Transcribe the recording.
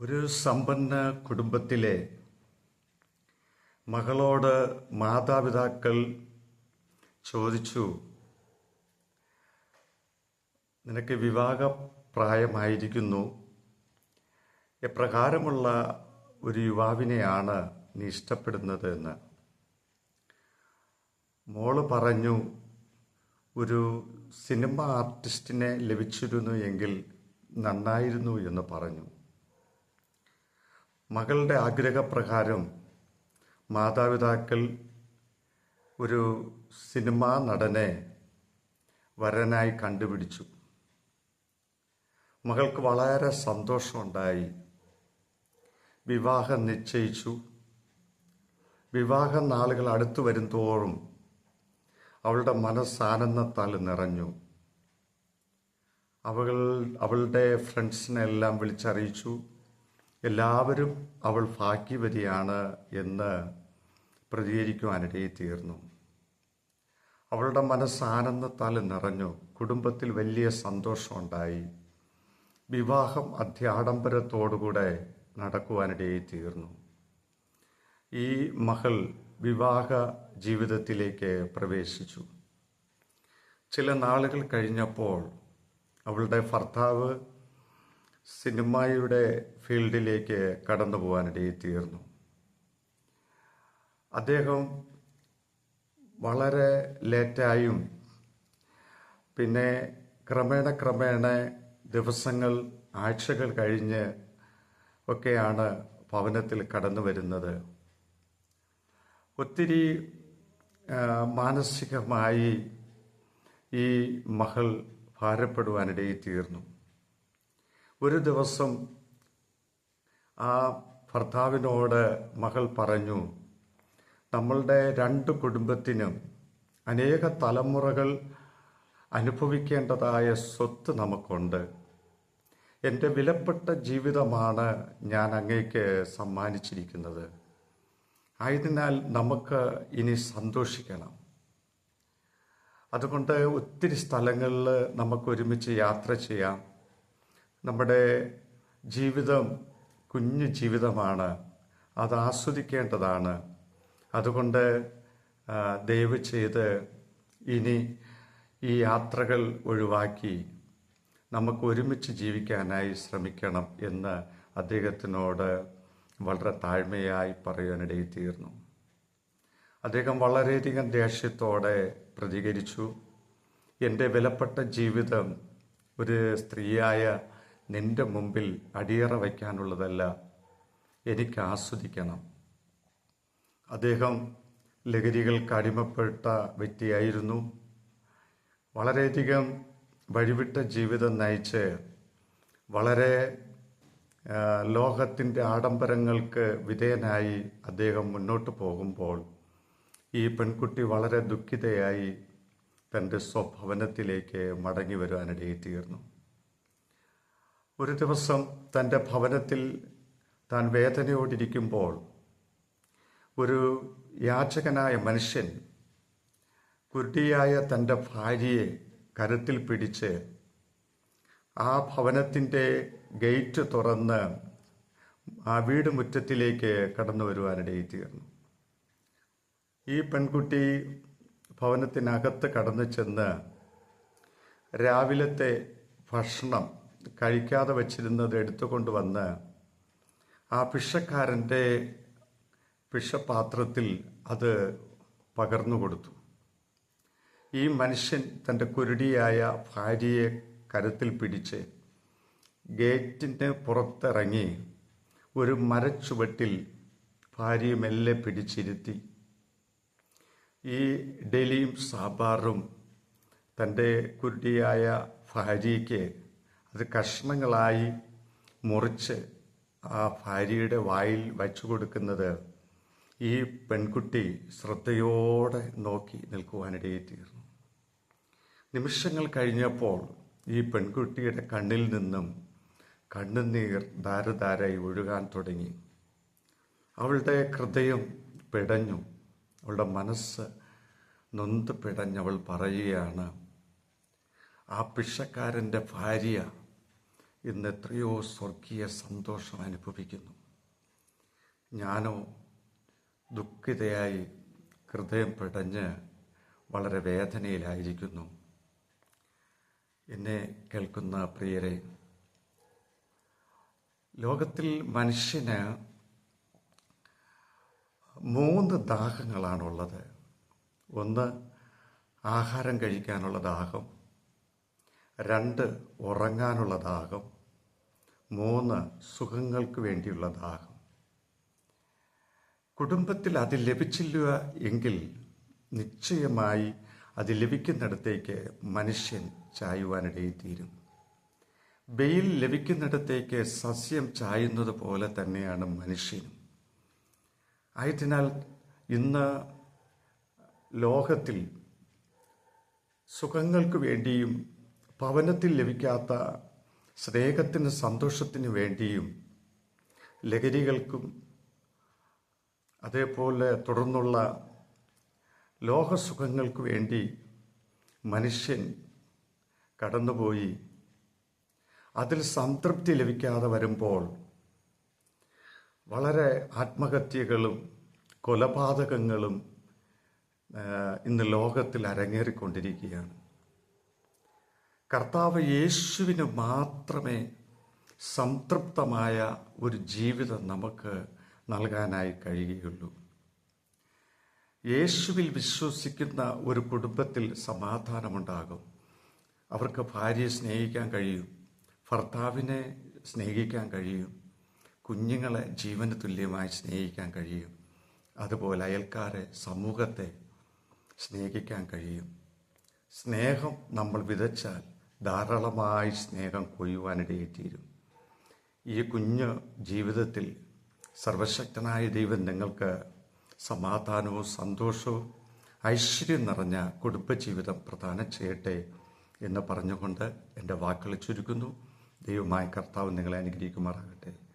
ഒരു സമ്പന്ന കുടുംബത്തിലെ മകളോട് മാതാപിതാക്കൾ ചോദിച്ചു നിനക്ക് വിവാഹ പ്രായമായിരിക്കുന്നു എപ്രകാരമുള്ള ഒരു യുവാവിനെയാണ് നീ ഇഷ്ടപ്പെടുന്നത് എന്ന്? മോൾ പറഞ്ഞു ഒരു സിനിമ ആർട്ടിസ്റ്റിനെ ലഭിച്ചിരുന്നു എങ്കിൽ നന്നായിരുന്നു എന്ന് പറഞ്ഞു. മകളുടെ ആഗ്രഹപ്രകാരം മാതാപിതാക്കൾ ഒരു സിനിമാ നടനെ വരനായി കണ്ടുപിടിച്ചു. മകൾക്ക് വളരെ സന്തോഷമുണ്ടായി. വിവാഹം നിശ്ചയിച്ചു. വിവാഹ നാളുകൾ അടുത്തു വരുന്തോറും അവളുടെ മനസ്സാനന്ദത്താൽ നിറഞ്ഞു. അവൾ അവളുടെ ഫ്രണ്ട്സിനെല്ലാം വിളിച്ചറിയിച്ചു. എല്ലാവരും അവൾ ഭാഗ്യവതിയാണ് എന്ന് പ്രതികരിക്കുവാനിടയിൽ തീർന്നു. അവളുടെ മനസ്സ് ആനന്ദത്താൽ നിറഞ്ഞു. കുടുംബത്തിൽ വലിയ സന്തോഷമുണ്ടായി വിവാഹം അത്യാഡംബരത്തോടുകൂടെ നടക്കുവാനിടയിൽ തീർന്നു. ഈ മകൾ വിവാഹ ജീവിതത്തിലേക്ക് പ്രവേശിച്ചു. ചില നാളുകൾ കഴിഞ്ഞപ്പോൾ അവളുടെ ഭർത്താവ് സിനിമയുടെ ഫീൽഡിലേക്ക് കടന്നു പോകാനിടയിൽ തീർന്നു. അദ്ദേഹം വളരെ ലേറ്റായും പിന്നെ ക്രമേണ ക്രമേണ ദിവസങ്ങൾ ആഴ്ചകൾ കഴിഞ്ഞ് ഒക്കെയാണ് ഭവനത്തിൽ കടന്നു വരുന്നത്. ഒത്തിരി മാനസികമായി ഈ മകൾ ഭാരപ്പെടുവാനിടയിൽ തീർന്നു. ഒരു ദിവസം ആ ഭർത്താവിനോട് മകൾ പറഞ്ഞു നമ്മളുടെ രണ്ട് കുടുംബത്തിനും അനേക തലമുറകൾ അനുഭവിക്കേണ്ടതായ സ്വത്ത് നമുക്കുണ്ട്. എന്റെ വിലപ്പെട്ട ജീവിതമാണ് ഞാൻ അങ്ങേക്ക് സമ്മാനിച്ചിരിക്കുന്നത്. ആയതിനാൽ നമുക്ക് ഇനി സന്തോഷിക്കണം. അതുകൊണ്ട് ഒത്തിരി സ്ഥലങ്ങളിൽ നമുക്ക് ഒരുമിച്ച് യാത്ര ചെയ്യാം. നമ്മുടെ ജീവിതം കുഞ്ഞു ജീവിതമാണ്. അത് ആസ്വദിക്കേണ്ടതാണ്. അതുകൊണ്ട് ദയവ് ചെയ്ത് ഇനി ഈ യാത്രകൾ ഒഴിവാക്കി നമുക്ക് ഒരുമിച്ച് ജീവിക്കാനായി ശ്രമിക്കണം എന്ന് അദ്ദേഹത്തിനോട് വളരെ താഴ്മയായി പറയാനിടയിൽ തീർന്നു. അദ്ദേഹം വളരെയധികം ദേഷ്യത്തോടെ പ്രതികരിച്ചു. എന്റെ വിലപ്പെട്ട ജീവിതം ഒരു സ്ത്രീയായ നിന്റെ മുമ്പിൽ അടിയറ വയ്ക്കാനുള്ളതല്ല എനിക്ക് ആസ്വദിക്കണം. അദ്ദേഹം ലഹരികൾക്ക് അടിമപ്പെട്ട വ്യക്തിയായിരുന്നു. വളരെയധികം വഴിവിട്ട ജീവിതം നയിച്ച് വളരെ ലോകത്തിന്റെ ആഡംബരങ്ങൾക്ക് വിധേയനായി അദ്ദേഹം മുന്നോട്ട് പോകുമ്പോൾ ഈ പെൺകുട്ടി വളരെ ദുഃഖിതയായി തന്റെ സ്വഭവനത്തിലേക്ക് മടങ്ങി വരുവാനിടയിൽ തീർന്നു. ഒരു ദിവസം തന്റെ ഭവനത്തിൽ താൻ വേദനയോടിരിക്കുമ്പോൾ ഒരു യാചകനായ മനുഷ്യൻ കുരുടിയായ തന്റെ ഭാര്യയെ കരുത്തിൽ പിടിച്ച് ആ ഭവനത്തിന്റെ ഗേറ്റ് തുറന്ന് ആ വീട് മുറ്റത്തിലേക്ക് കടന്നു വരുവാനിടയിൽ തീർന്നു. ഈ പെൺകുട്ടി ഭവനത്തിനകത്ത് കടന്നു ചെന്ന് രാവിലത്തെ ഭക്ഷണം കഴിക്കാതെ വച്ചിരുന്നത് എടുത്തുകൊണ്ട് വന്ന് ആ പിഷക്കാരന്റെ പിഷപാത്രത്തിൽ അത് പകർന്നു കൊടുത്തു. ഈ മനുഷ്യൻ തന്റെ കുരുടിയായ ഭാര്യയെ കരത്തിൽ പിടിച്ച് ഗേറ്റിന് പുറത്തിറങ്ങി ഒരു മരച്ചുവട്ടിൽ ഭാര്യ മെല്ലെ പിടിച്ചിരുത്തി. ഈ ഡെലിയും സാമ്പാറും തന്റെ കുരുടിയായ ഭാര്യയ്ക്ക് അത് കഷ്ണങ്ങളായി മുറിച്ച് ആ ഭാര്യയുടെ വായിൽ വച്ചു കൊടുക്കുന്നത് ഈ പെൺകുട്ടി ശ്രദ്ധയോടെ നോക്കി നിൽക്കുവാനിടയിൽ തീർന്നു. നിമിഷങ്ങൾ കഴിഞ്ഞപ്പോൾ ഈ പെൺകുട്ടിയുടെ കണ്ണിൽ നിന്നും കണ്ണുനീർ ധാരധാരായി ഒഴുകാൻ തുടങ്ങി. അവളുടെ ഹൃദയം പിടഞ്ഞു. അവളുടെ മനസ്സ് നൊന്ത് പിടഞ്ഞവൾ പറയുകയാണ് ആ പിഷക്കാരന്റെ ഭാര്യ ഇന്ന് എത്രയോ സ്വർഗീയ സന്തോഷം അനുഭവിക്കുന്നു. ഞാനോ ദുഃഖിതയായി ഹൃദയം പിടഞ്ഞ് വളരെ വേദനയിലായിരിക്കുന്നു. എന്നെ കേൾക്കുന്ന പ്രിയരെ ലോകത്തിൽ മനുഷ്യന് മൂന്ന് ദാഹങ്ങളാണുള്ളത്. ഒന്ന് ആഹാരം കഴിക്കാനുള്ള ദാഹം രണ്ട് ഉറങ്ങാനുള്ള ദാഹം മൂന്ന് സുഖങ്ങൾക്ക് വേണ്ടിയുള്ള ദാഹം കുടുംബത്തിൽ അത് ലഭിച്ചില്ല എങ്കിൽ നിശ്ചയമായി അത് ലഭിക്കുന്നിടത്തേക്ക് മനുഷ്യൻ ചായുവാനിടയിൽ തീരും. വെയിൽ ലഭിക്കുന്നിടത്തേക്ക് സസ്യം ചായുന്നത് പോലെ തന്നെയാണ് മനുഷ്യനും. ആയതിനാൽ ഇന്ന് ലോകത്തിൽ സുഖങ്ങൾക്ക് വേണ്ടിയും ഭവനത്തിൽ ലഭിക്കാത്ത സ്നേഹത്തിന് സന്തോഷത്തിന് വേണ്ടിയും ലഹരികൾക്കും അതേപോലെ തുടർന്നുള്ള ലോകസുഖങ്ങൾക്ക് വേണ്ടി മനുഷ്യൻ കടന്നുപോയി. അതിൽ സംതൃപ്തി ലഭിക്കാതെ വരുമ്പോൾ വളരെ ആത്മഹത്യകളും കൊലപാതകങ്ങളും ഇന്ന് ലോകത്തിൽ അരങ്ങേറിക്കൊണ്ടിരിക്കുകയാണ്. കർത്താവ് യേശുവിന് മാത്രമേ സംതൃപ്തമായ ഒരു ജീവിതം നമുക്ക് നൽകാനായി കഴിയുകയുള്ളൂ. യേശുവിൽ വിശ്വസിക്കുന്ന ഒരു കുടുംബത്തിൽ സമാധാനമുണ്ടാകും. അവർക്ക് ഭാര്യയെ സ്നേഹിക്കാൻ കഴിയും ഭർത്താവിനെ സ്നേഹിക്കാൻ കഴിയും കുഞ്ഞുങ്ങളെ ജീവന് തുല്യമായി സ്നേഹിക്കാൻ കഴിയും അതുപോലെ അയൽക്കാരെ സമൂഹത്തെ സ്നേഹിക്കാൻ കഴിയും. സ്നേഹം നമ്മൾ വിതച്ചാൽ ധാരാളമായി സ്നേഹം കൊയ്യുവാനിടയെത്തീരും ഈ കുഞ്ഞ് ജീവിതത്തിൽ സർവശക്തനായ ദൈവം നിങ്ങൾക്ക് സമാധാനവും സന്തോഷവും ഐശ്വര്യം നിറഞ്ഞ കുടുംബജീവിതം പ്രദാനം ചെയ്യട്ടെ എന്ന് പറഞ്ഞുകൊണ്ട് എന്റെ വാക്കുകൾ ചുരുക്കുന്നു. ദൈവമായ കർത്താവ് നിങ്ങളെ അനുഗ്രഹിക്കുമാറാകട്ടെ.